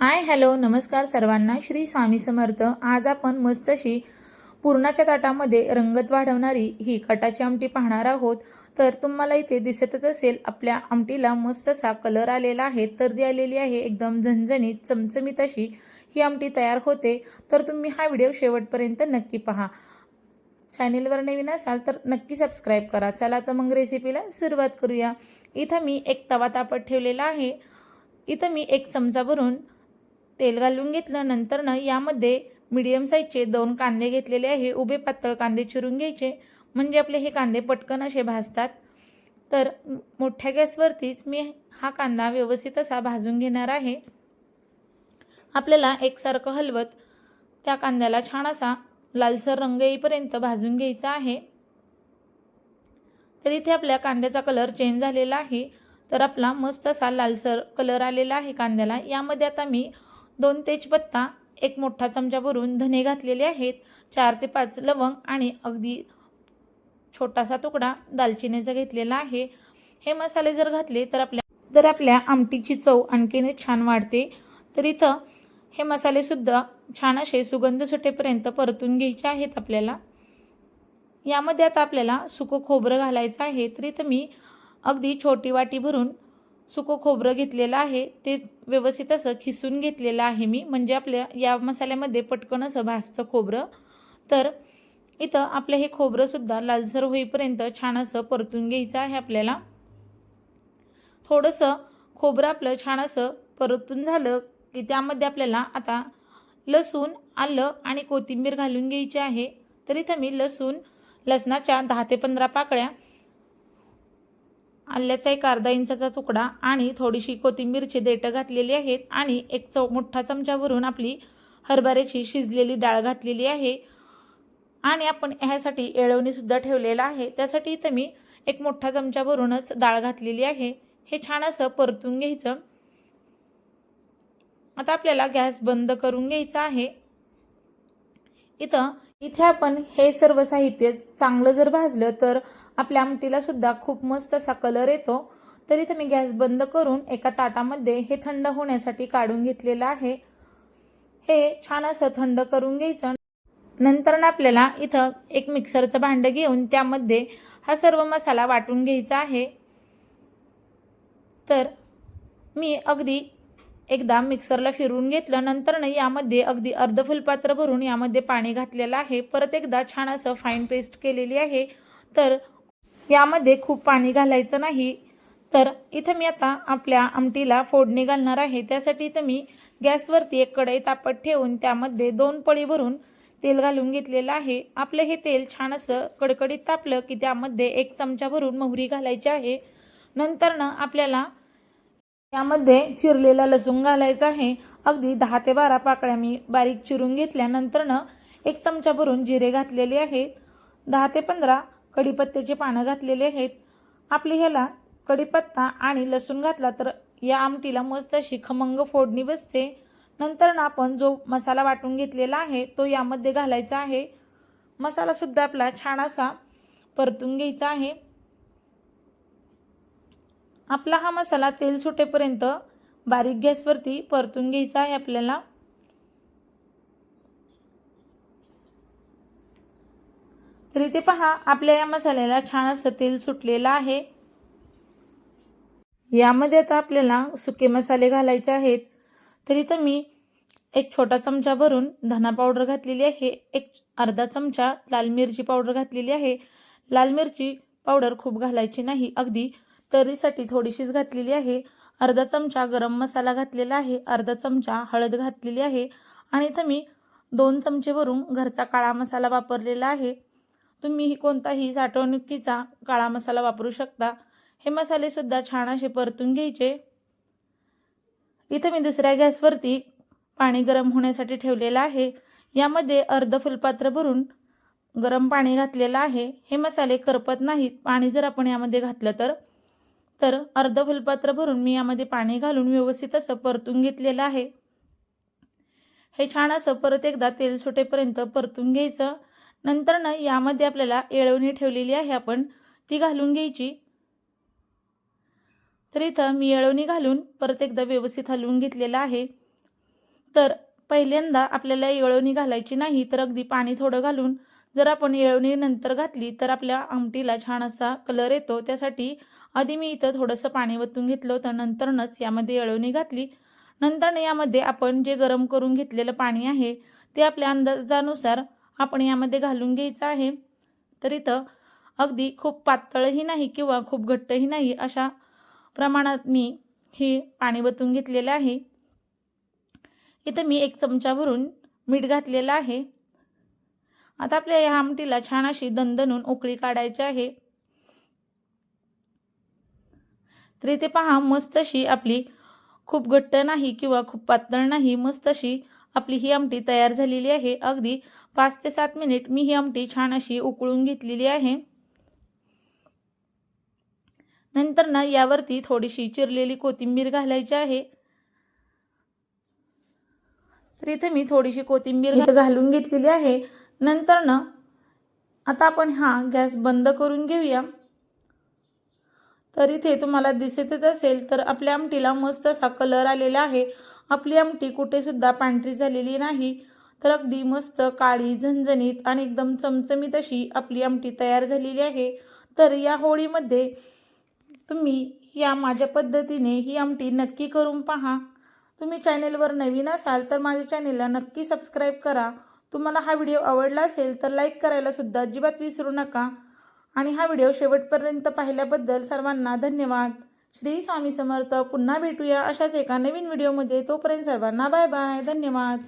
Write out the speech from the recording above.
Hi hello नमस्कार सर्वांना. श्री स्वामी समर्थ. आज आपण मस्तशी पुरणाच्या ताटामध्ये रंगत वाढवणारी ही कटाची आमटी पाहणार आहोत. तर तुम्हाला इथे दिसतच असेल आपल्या आमटीला मस्त असा कलर आलेला आहे. तर ती आलेली आहे एकदम झणझणीत चमचमीत अशी ही आमटी तयार होते. तर तुम्ही हा व्हिडिओ शेवटपर्यंत नक्की पहा. चॅनेलवर नवीन असाल तर नक्की सबस्क्राईब करा. चला तर मग रेसिपीला सुरुवात करूया. इथं मी एक तवा तापत ठेवलेला आहे. इथं मी एक चमचा भरून तेल घालून घेतलं नंतरनं यामध्ये मीडियम साईजचे दोन कांदे घेतलेले आहे. उभे पातळ कांदे चिरून घ्यायचे. म्हणजे आपले हे कांदे पटकन असे भाजतात. तर मोठ्या गॅसवरतीच मी हा कांदा व्यवस्थित असा भाजून घेणार आहे. आपल्याला एकसारखं हलवत त्या कांद्याला छान असा लालसर रंग येईपर्यंत भाजून घ्यायचा आहे. तर इथे आपल्या कांद्याचा कलर चेंज झालेला आहे. तर आपला मस्त असा लालसर कलर आलेला आहे कांद्याला. यामध्ये आता मी दोन तेजपत्ता एक मोठा चमचा भरून धने घातलेले आहेत. चार ते पाच लवंग आणि अगदी छोटासा तुकडा दालचिनीचा घेतलेला आहे. हे मसाले जर घातले तर आपल्या जर आपल्या आमटीची चव आणखीन छान वाढते. तर इथं हे मसालेसुद्धा छान असे सुगंध सुटेपर्यंत परतून घ्यायचे आहेत आपल्याला. यामध्ये आता आपल्याला सुकं खोबरं घालायचं आहे. तर इथं मी अगदी छोटी वाटी भरून सुकं खोबरं घेतलेलं आहे ते व्यवस्थित असं खिसून घेतलेलं आहे मी. म्हणजे आपल्या या मसाल्यामध्ये पटकन असं भाजतं खोबरं. तर इथं आपलं हे खोबरंसुद्धा लालसर होईपर्यंत छान असं परतून घ्यायचं आहे आपल्याला. थोडंसं खोबरं आपलं छान असं परतून झालं की त्यामध्ये आपल्याला आता लसूण आलं आणि कोथिंबीर घालून घ्यायची आहे. तर इथं मी लसूण लसणाच्या दहा ते पंधरा पाकळ्या आल्याचा एक अर्धा इंचाचा तुकडा आणि थोडीशी कोथिंबीरची देठं घातलेली आहेत आणि एक चौ मोठा चमचा भरून आपली हरभऱ्याची शिजलेली डाळ घातलेली आहे. आणि आपण ह्यासाठी येळवणीसुद्धा ठेवलेला आहे. त्यासाठी इथं मी एक मोठा चमचा भरूनच डाळ घातलेली आहे. हे छान असं परतून घ्यायचं. आता आपल्याला गॅस बंद करून घ्यायचा आहे. इथं इथे आपण हे सर्व साहित्य चांगलं जर भाजलं तर आपल्या आमटीला सुद्धा खूप मस्त असा कलर येतो. तर इथे मी गॅस बंद करून एका ताटामध्ये हे थंड होण्यासाठी काढून घेतलेलं आहे. हे छान असं थंड करून घ्यायचं. नंतर आपल्याला इथं एक मिक्सरचं भांडं घेऊन त्यामध्ये हा सर्व मसाला वाटून घ्यायचा आहे. तर मी अगदी एकदा मिक्सरला फिरवून घेतलं नंतरनं यामध्ये अगदी अर्ध फुलपात्र भरून यामध्ये पाणी घातलेलं आहे. परत एकदा छान असं फाईन पेस्ट केलेली आहे. तर यामध्ये खूप पाणी घालायचं नाही. तर इथं मी आता आपल्या आमटीला फोडणी घालणार आहे. त्यासाठी इथं मी गॅसवरती एक कढई तापत ठेवून त्यामध्ये दोन पळी भरून तेल घालून घेतलेलं आहे. आपलं हे तेल छान असं कडकडीत तापलं की त्यामध्ये एक चमचा भरून मोहरी घालायची आहे. नंतर ना आपल्याला यामध्ये चिरलेला लसूण घालायचा आहे. अगदी दहा ते बारा पाकळ्या मी बारीक चिरून घेतल्यानंतरनं एक चमचा भरून जिरे घातलेले आहेत. दहा ते पंधरा कढीपत्त्याची पानं घातलेली आहेत. आपली ह्याला कढीपत्ता आणि लसूण घातला तर या आमटीला मस्त अशी खमंग फोडणी बसते. नंतर ना आपण जो मसाला वाटून घेतलेला आहे तो यामध्ये घालायचा आहे. मसालासुद्धा आपला छान असा परतून घ्यायचा आहे. आपला हा मसाला तेल सुटेपर्यंत बारीक गॅसवरती परतून घ्यायचा आहे आपल्याला. तर इथे पहा आपल्या या मसाल्याला छान असं तेल सुटलेलं आहे. यामध्ये आता आपल्याला सुके मसाले घालायचे आहेत. तर इथं मी एक छोटा चमचा भरून धना पावडर घातलेली आहे. एक अर्धा चमचा लाल मिरची पावडर घातलेली आहे. लाल मिरची पावडर खूप घालायची नाही. अगदी तरीसाठी थोडीशीच घातलेली आहे. अर्धा चमचा गरम मसाला घातलेला आहे. अर्धा चमचा हळद घातलेली आहे. आणि इथं मी दोन चमचे भरून घरचा काळा मसाला वापरलेला आहे. तुम्ही कोणताही साठवणुकीचा काळा मसाला वापरू शकता. हे मसालेसुद्धा छान असे परतून घ्यायचे. इथं मी दुसऱ्या गॅसवरती पाणी गरम होण्यासाठी ठेवलेलं आहे. यामध्ये अर्ध फुलपात्र भरून गरम पाणी घातलेलं आहे. हे मसाले करपत नाहीत. पाणी जर आपण यामध्ये घातलं तर तर अर्ध फुलपात्र भरून मी यामध्ये पाणी घालून व्यवस्थित असं परतून घेतलेलं आहे. हे छान असं परत एकदा तेल सुटेपर्यंत परतून घ्यायचं. नंतर ना यामध्ये आपल्याला येळवणी ठेवलेली आहे आपण ती घालून घ्यायची. तर इथं मी येळवणी घालून परत एकदा व्यवस्थित हलवून घेतलेलं आहे. तर पहिल्यांदा आपल्याला येळवणी घालायची नाही तर अगदी पाणी थोडं घालून जर आपण येळवणी नंतर घातली तर आपल्या आमटीला छान असा कलर येतो. त्यासाठी आधी मी इथं थोडंसं पाणी वतून घेतलं होतं. नंतरनच यामध्ये येळवणी घातली. नंतरनं यामध्ये आपण जे गरम करून घेतलेलं पाणी आहे ते आपल्या अंदाजानुसार आपण यामध्ये घालून घ्यायचं आहे. तर इथं अगदी खूप पातळही नाही किंवा खूप घट्टही नाही अशा प्रमाणात मी हे पाणी वतून घेतलेलं आहे. इथं मी एक चमचा भरून मीठ घातलेलं आहे. आता आपल्या या आमटीला छान अशी दणदणून उकळी काढायची आहे. तर इथे पहा मस्त अशी आपली खूप घट्ट नाही किंवा खूप पातळ नाही मस्त अशी आपली ही आमटी तयार झालेली आहे. अगदी पाच ते सात मिनिट मी ही आमटी छान अशी उकळून घेतलेली आहे. नंतर ना यावरती थोडीशी चिरलेली कोथिंबीर घालायची आहे. तर इथे मी थोडीशी कोथिंबीर घालून घेतलेली आहे. नंतर ना आता आपण हा गॅस बंद करून घेऊया. तर इथे तुम्हाला दिसतच असेल तर आपल्या आमटीला मस्त असा कलर आलेला आहे. आपली आमटी कुठेसुद्धा पांढरी झालेली नाही. तर अगदी मस्त काळी झणझणीत आणि एकदम चमचमीत अशी आपली आमटी तयार झालेली आहे. तर या होळीमध्ये तुम्ही या माझ्या पद्धतीने ही आमटी नक्की करून पहा. तुम्ही चॅनेलवर नवीन असाल तर माझ्या चॅनेलला नक्की सबस्क्राईब करा. तुम्हाला हा व्हिडिओ आवडला असेल तर लाईक करायला सुद्धा अजिबात विसरू नका. आणि हा व्हिडिओ शेवटपर्यंत पाहिल्याबद्दल सर्वांना धन्यवाद. श्री स्वामी समर्थ पुन्हा भेटूया अशाच एका नवीन व्हिडिओमध्ये. तोपर्यंत सर्वांना बाय बाय. धन्यवाद.